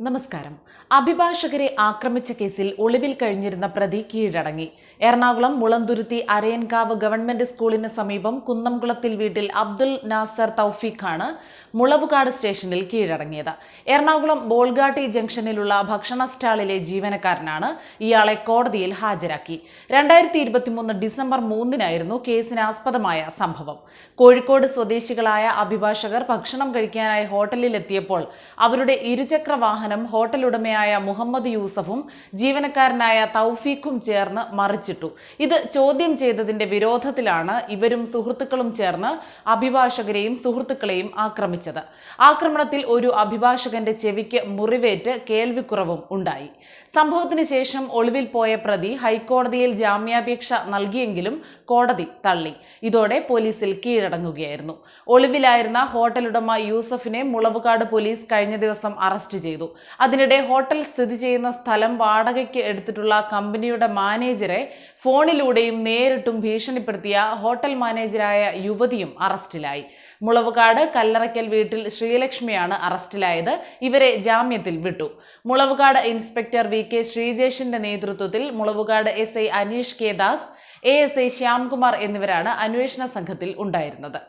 നമസ്കാരം. അഭിഭാഷകരെ ആക്രമിച്ച കേസിൽ ഒളിവിൽ കഴിഞ്ഞിരുന്ന പ്രതി കീഴടങ്ങി. എറണാകുളം മുളന്തുരുത്തി അരയൻകാവ് ഗവൺമെന്റ് സ്കൂളിന് സമീപം കുന്നംകുളത്തിൽ വീട്ടിൽ അബ്ദുൽ നാസർ തൗഫീഖാണ് മുളവുകാട് സ്റ്റേഷനിൽ കീഴടങ്ങിയത്. എറണാകുളം ബോൾഗാട്ടി ജംഗ്ഷനിലുള്ള ഭക്ഷണ സ്റ്റാളിലെ ജീവനക്കാരനാണ് ഇയാളെ കോടതിയിൽ ഹാജരാക്കി. രണ്ടായിരത്തി ഇരുപത്തിമൂന്ന് ഡിസംബർ മൂന്നിനായിരുന്നു കേസിന് ആസ്പദമായ സംഭവം. കോഴിക്കോട് സ്വദേശികളായ അഭിഭാഷകർ ഭക്ഷണം കഴിക്കാനായി ഹോട്ടലിലെത്തിയപ്പോൾ അവരുടെ ഇരുചക്ര വാഹനം ഹോട്ടൽ ഉടമയായ മുഹമ്മദ് യൂസഫും ജീവനക്കാരനായ തൗഫീഖും ചേർന്ന് മറിച്ചിട്ടു. ഇത് ചോദ്യം ചെയ്തതിന്റെ വിരോധത്തിലാണ് ഇവരും സുഹൃത്തുക്കളും ചേർന്ന് അഭിഭാഷകരെയും സുഹൃത്തുക്കളെയും ആക്രമിച്ചത്. ആക്രമണത്തിൽ ഒരു അഭിഭാഷകന്റെ ചെവിക്ക് മുറിവേറ്റ് കേൾവിക്കുറവും ഉണ്ടായി. സംഭവത്തിന് ശേഷം ഒളിവിൽ പോയ പ്രതി ഹൈക്കോടതിയിൽ ജാമ്യാപേക്ഷ നൽകിയെങ്കിലും കോടതി തള്ളി. ഇതോടെ പോലീസിൽ കീഴടങ്ങുകയായിരുന്നു. ഒളിവിലായിരുന്ന ഹോട്ടൽ ഉടമ യൂസഫിനെ മുളവുകാട് പോലീസ് കഴിഞ്ഞ ദിവസം അറസ്റ്റ് ചെയ്തു. അതിനിടെ ഹോട്ടൽ സ്ഥിതി ചെയ്യുന്ന സ്ഥലം വാടകയ്ക്ക് എടുത്തിട്ടുള്ള കമ്പനിയുടെ മാനേജറെ ഫോണിലൂടെയും നേരിട്ടും ഭീഷണിപ്പെടുത്തിയ ഹോട്ടൽ മാനേജരായ യുവതിയും അറസ്റ്റിലായി. മുളവുകാട് കല്ലറയ്ക്കൽ വീട്ടിൽ ശ്രീലക്ഷ്മിയാണ് അറസ്റ്റിലായത്. ഇവരെ ജാമ്യത്തിൽ വിട്ടു. മുളവുകാട് ഇൻസ്പെക്ടർ വി കെ ശ്രീജേഷിന്റെ നേതൃത്വത്തിൽ Mulavukad S I Aneesh K Das A S I Shyamkumar എന്നിവരാണ് അന്വേഷണ സംഘത്തിൽ ഉണ്ടായിരുന്നത്.